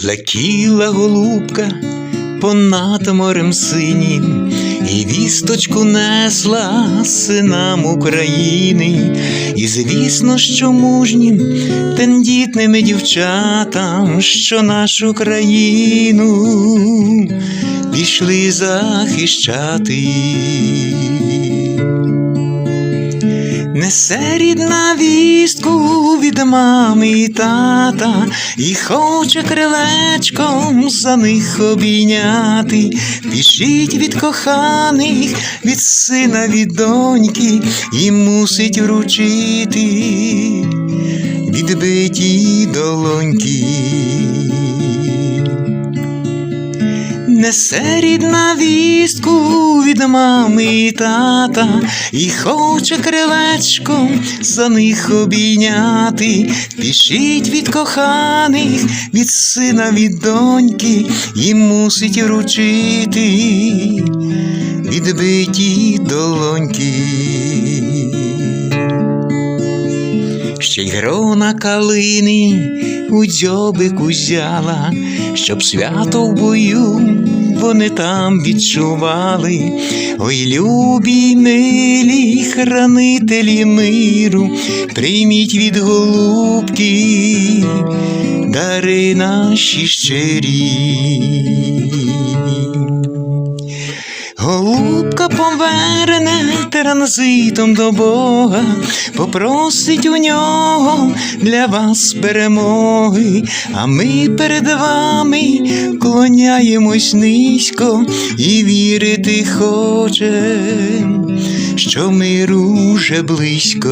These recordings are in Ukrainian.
Злетіла голубка понад морем синім, і вісточку несла синам України, і звісно, що мужнім тендітним дівчатам, що нашу країну пішли захищати. Несе рідна вістку від мами і тата, і хоче крилечком за них обійняти, пішіть від коханих, від сина, від доньки, і мусить вручити відбиті долоньки. Несе рідна вістку від мами і тата, і хоче крилечком за них обійняти, пішіть від коханих, від сина, від доньки, і мусить вручити відбиті долоньки. Ще й грона калини у дзьобик узяла, щоб свято в бою вони там відчували. Ой, любі милі хранителі миру, прийміть від голубки дари наші щирі. Голубка поверне транзитом до Бога, попросить у нього для вас перемоги, а ми перед вами клоняємось низько і вірити хочем, що мир уже близько.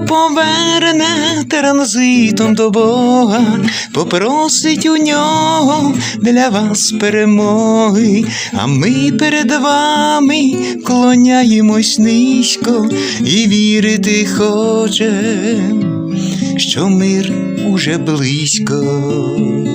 Поверне транзитом до Бога, попросить у нього для вас перемоги, а ми перед вами клоняємось низько і вірити хочем, що мир уже близько.